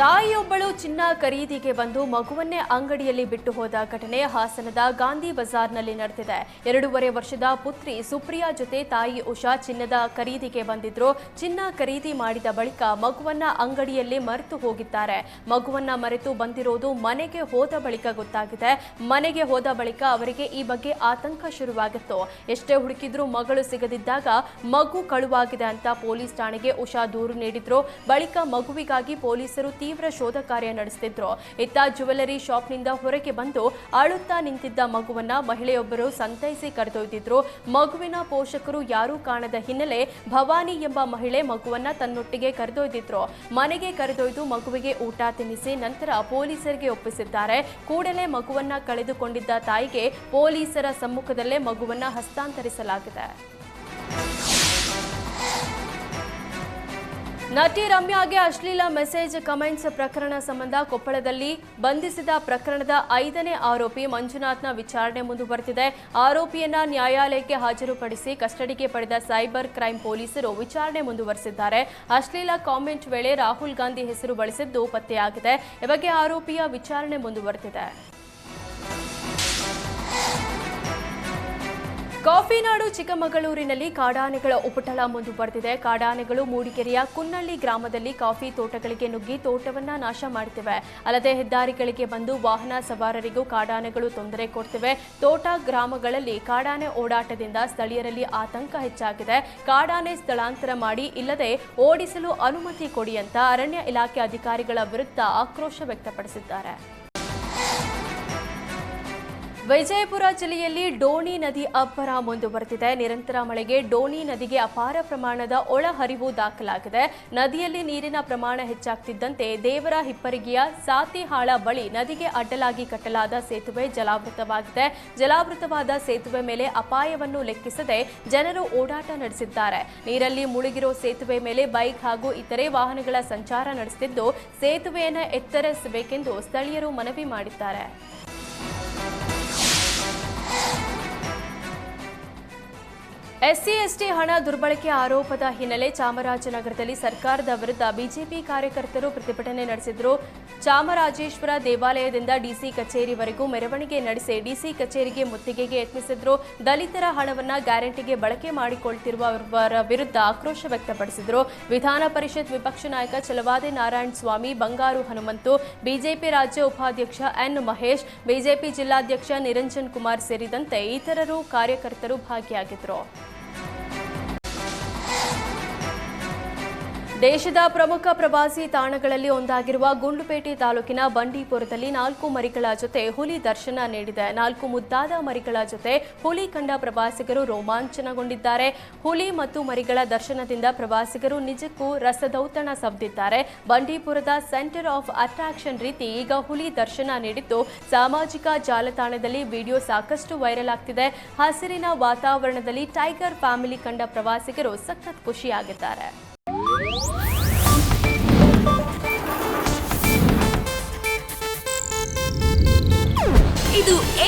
ತಾಯಿಯೊಬ್ಬಳು ಚಿನ್ನ ಖರೀದಿಗೆ ಬಂದು ಮಗುವನ್ನೇ ಅಂಗಡಿಯಲ್ಲಿ ಬಿಟ್ಟು ಹೋದ ಘಟನೆ ಹಾಸನದ ಗಾಂಧಿ ಬಜಾರ್ನಲ್ಲಿ ನಡೆದಿದೆ. ಎರಡೂವರೆ ವರ್ಷದ ಪುತ್ರಿ ಸುಪ್ರಿಯಾ ಜೊತೆ ತಾಯಿ ಉಷಾ ಚಿನ್ನದ ಖರೀದಿಗೆ ಬಂದಿದ್ರು. ಚಿನ್ನ ಖರೀದಿ ಮಾಡಿದ ಬಳಿಕ ಮಗುವನ್ನ ಅಂಗಡಿಯಲ್ಲಿ ಮರೆತು ಹೋಗಿದ್ದಾರೆ. ಮಗುವನ್ನ ಮರೆತು ಬಂದಿರೋದು ಮನೆಗೆ ಹೋದ ಬಳಿಕ ಗೊತ್ತಾಗಿದೆ. ಮನೆಗೆ ಹೋದ ಬಳಿಕ ಅವರಿಗೆ ಈ ಬಗ್ಗೆ ಆತಂಕ ಶುರುವಾಗಿತ್ತು. ಎಷ್ಟೇ ಹುಡುಕಿದ್ರೂ ಮಗಳು ಸಿಗದಿದ್ದಾಗ ಮಗು ಕಳುವಾಗಿದೆ ಅಂತ ಪೊಲೀಸ್ ಠಾಣೆಗೆ ಉಷಾ ದೂರು ನೀಡಿದ್ರು. ಬಳಿಕ ಮಗುವಿಗಾಗಿ ಪೊಲೀಸರು ತೀವ್ರ ಶೋಧ ಕಾರ್ಯ ನಡೆಸುತ್ತಿದ್ರು ಇತ್ತ ಜ್ಯುವೆಲರಿ ಶಾಪ್ನಿಂದ ಹೊರಗೆ ಬಂದು ಅಳುತ್ತಾ ನಿಂತಿದ್ದ ಮಗುವನ್ನ ಮಹಿಳೆಯೊಬ್ಬರು ಸಂತೈಸಿ ಕರೆದೊಯ್ದಿದ್ರು. ಮಗುವಿನ ಪೋಷಕರು ಯಾರೂ ಕಾಣದ ಹಿನ್ನೆಲೆ ಭವಾನಿ ಎಂಬ ಮಹಿಳೆ ಮಗುವನ್ನ ತನ್ನೊಟ್ಟಿಗೆ ಕರೆದೊಯ್ದಿದ್ರು. ಮನೆಗೆ ಕರೆದೊಯ್ದು ಮಗುವಿಗೆ ಊಟ ತಿನ್ನಿಸಿ ನಂತರ ಪೊಲೀಸರಿಗೆ ಒಪ್ಪಿಸಿದ್ದಾರೆ. ಕೂಡಲೇ ಮಗುವನ್ನ ಕಳೆದುಕೊಂಡಿದ್ದ ತಾಯಿಗೆ ಪೊಲೀಸರ ಸಮ್ಮುಖದಲ್ಲೇ ಮಗುವನ್ನ ಹಸ್ತಾಂತರಿಸಲಾಗಿದೆ. ನಟಿ ರಮ್ಯಾಗೆ ಅಶ್ಲೀಲ ಮೆಸೇಜ್, ಕಮೆಂಟ್ಸ್ ಪ್ರಕರಣ ಸಂಬಂಧ ಕೊಪ್ಪಳದಲ್ಲಿ ಬಂಧಿಸಿದ ಪ್ರಕರಣದ ಐದನೇ ಆರೋಪಿ ಮಂಜುನಾಥ್ನ ವಿಚಾರಣೆ ಮುಂದುವರೆದಿದೆ. ಆರೋಪಿಯನ್ನ ನ್ಯಾಯಾಲಯಕ್ಕೆ ಹಾಜರುಪಡಿಸಿ ಕಸ್ಟಡಿಗೆ ಪಡೆದ ಸೈಬರ್ ಕ್ರೈಂ ಪೊಲೀಸರು ವಿಚಾರಣೆ ಮುಂದುವರೆಸಿದ್ದಾರೆ. ಅಶ್ಲೀಲ ಕಾಮೆಂಟ್ ವೇಳೆ ರಾಹುಲ್ ಗಾಂಧಿ ಹೆಸರು ಬಳಸಿದ್ದು ಪತ್ತೆಯಾಗಿದೆ. ಈ ಬಗ್ಗೆ ಆರೋಪಿಯ ವಿಚಾರಣೆ ಮುಂದುವರೆದಿದೆ. ಕಾಫಿನಾಡು ಚಿಕ್ಕಮಗಳೂರಿನಲ್ಲಿ ಕಾಡಾನೆಗಳ ಉಪಟಳ ಮುಂದುವರೆದಿದೆ ಕಾಡಾನೆಗಳು ಮೂಡಿಗೆರೆಯ ಕುನ್ನಳ್ಳಿ ಗ್ರಾಮದಲ್ಲಿ ಕಾಫಿ ತೋಟಗಳಿಗೆ ನುಗ್ಗಿ ತೋಟವನ್ನ ನಾಶ ಮಾಡುತ್ತಿವೆ. ಅಲ್ಲದೆ ಹೆದ್ದಾರಿಗಳಿಗೆ ಬಂದು ವಾಹನ ಸವಾರರಿಗೂ ಕಾಡಾನೆಗಳು ತೊಂದರೆ ಕೊಡ್ತಿವೆ. ತೋಟ ಗ್ರಾಮಗಳಲ್ಲಿ ಕಾಡಾನೆ ಓಡಾಟದಿಂದ ಸ್ಥಳೀಯರಲ್ಲಿ ಆತಂಕ ಹೆಚ್ಚಾಗಿದೆ. ಕಾಡಾನೆ ಸ್ಥಳಾಂತರ ಮಾಡಿ ಇಲ್ಲದೆ ಓಡಿಸಲು ಅನುಮತಿ ಕೊಡಿ ಅಂತ ಅರಣ್ಯ ಇಲಾಖೆ ಅಧಿಕಾರಿಗಳ ವಿರುದ್ಧ ಆಕ್ರೋಶ ವ್ಯಕ್ತಪಡಿಸಿದ್ದಾರೆ. ವಿಜಯಪುರ ಜಿಲ್ಲೆಯಲ್ಲಿ ಡೋಣಿ ನದಿ ಅಬ್ಬರ ಮುಂದುವರೆದಿದೆ. ನಿರಂತರ ಮಳೆಗೆ ಡೋಣಿ ನದಿಗೆ ಅಪಾರ ಪ್ರಮಾಣದ ಒಳಹರಿವು ದಾಖಲಾಗಿದೆ. ನದಿಯಲ್ಲಿ ನೀರಿನ ಪ್ರಮಾಣ ಹೆಚ್ಚಾಗ್ತಿದ್ದಂತೆ ದೇವರ ಹಿಪ್ಪರಿಗೆಯ ಸಾತಿಹಾಳ ಬಳಿ ನದಿಗೆ ಅಡ್ಡಲಾಗಿ ಕಟ್ಟಲಾದ ಸೇತುವೆ ಜಲಾವೃತವಾಗಿದೆ. ಜಲಾವೃತವಾದ ಸೇತುವೆ ಮೇಲೆ ಅಪಾಯವನ್ನು ಲೆಕ್ಕಿಸದೆ ಜನರು ಓಡಾಟ ನಡೆಸಿದ್ದಾರೆ. ನೀರಲ್ಲಿ ಮುಳುಗಿರೋ ಸೇತುವೆ ಮೇಲೆ ಬೈಕ್ ಹಾಗೂ ಇತರೆ ವಾಹನಗಳ ಸಂಚಾರ ನಡೆಸುತ್ತಿದ್ದು ಸೇತುವೆಯನ್ನು ಎತ್ತರಿಸಬೇಕೆಂದು ಸ್ಥಳೀಯರು ಮನವಿ ಮಾಡಿದ್ದಾರೆ. ಎಸ್ಸಿ, ಎಸ್ಟಿ ಹಣ ದುರ್ಬಳಕೆ ಆರೋಪದ ಹಿನ್ನೆಲೆ ಚಾಮರಾಜನಗರದಲ್ಲಿ ಸರ್ಕಾರದ ವಿರುದ್ಧ ಬಿಜೆಪಿ ಕಾರ್ಯಕರ್ತರು ಪ್ರತಿಭಟನೆ ನಡೆಸಿದ್ರು. ಚಾಮರಾಜೇಶ್ವರ ದೇವಾಲಯದಿಂದ ಡಿಸಿ ಕಚೇರಿವರೆಗೂ ಮೆರವಣಿಗೆ ನಡೆಸಿ ಡಿಸಿ ಕಚೇರಿಗೆ ಮುತ್ತಿಗೆಗೆ ಯತ್ನಿಸಿದ್ರು. ದಲಿತರ ಹಣವನ್ನು ಗ್ಯಾರಂಟಿಗೆ ಬಳಕೆ ಮಾಡಿಕೊಳ್ತಿರುವವರ ವಿರುದ್ಧ ಆಕ್ರೋಶ ವ್ಯಕ್ತಪಡಿಸಿದ್ರು. ವಿಧಾನ ಪರಿಷತ್ ವಿಪಕ್ಷ ನಾಯಕ ಚಲವಾದಿ ನಾರಾಯಣ ಸ್ವಾಮಿ, ಬಂಗಾರು ಹನುಮಂತು, ಬಿಜೆಪಿ ರಾಜ್ಯ ಉಪಾಧ್ಯಕ್ಷ ಎನ್ ಮಹೇಶ್, ಬಿಜೆಪಿ ಜಿಲ್ಲಾಧ್ಯಕ್ಷ ನಿರಂಜನ್ ಕುಮಾರ್ ಸೇರಿದಂತೆ ಇತರರು ಕಾರ್ಯಕರ್ತರು ಭಾಗಿಯಾಗಿದ್ದರು ದೇಶದ ಪ್ರಮುಖ ಪ್ರವಾಸಿ ತಾಣಗಳಲ್ಲಿ ಒಂದಾಗಿರುವ ಗುಂಡ್ಲುಪೇಟೆ ತಾಲೂಕಿನ ಬಂಡೀಪುರದಲ್ಲಿ ನಾಲ್ಕು ಮರಿಗಳ ಜೊತೆ ಹುಲಿ ದರ್ಶನ ನೀಡಿದೆ. ನಾಲ್ಕು ಮುದ್ದಾದ ಮರಿಗಳ ಜೊತೆ ಹುಲಿ ಕಂಡ ಪ್ರವಾಸಿಗರು ರೋಮಾಂಚನಗೊಂಡಿದ್ದಾರೆ. ಹುಲಿ ಮತ್ತು ಮರಿಗಳ ದರ್ಶನದಿಂದ ಪ್ರವಾಸಿಗರು ನಿಜಕ್ಕೂ ರಸದೌತಣ ಸಬ್ದಿದ್ದಾರೆ. ಬಂಡೀಪುರದ ಸೆಂಟರ್ ಆಫ್ ಅಟ್ರಾಕ್ಷನ್ ರೀತಿ ಈಗ ಹುಲಿ ದರ್ಶನ ನೀಡಿದ್ದು, ಸಾಮಾಜಿಕ ಜಾಲತಾಣದಲ್ಲಿ ವಿಡಿಯೋ ಸಾಕಷ್ಟು ವೈರಲ್ ಆಗ್ತಿದೆ. ಹಸಿರಿನ ವಾತಾವರಣದಲ್ಲಿ ಟೈಗರ್ ಫ್ಯಾಮಿಲಿ ಕಂಡ ಪ್ರವಾಸಿಗರು ಸಖತ್ ಖುಷಿಯಾಗಿದ್ದಾರೆ.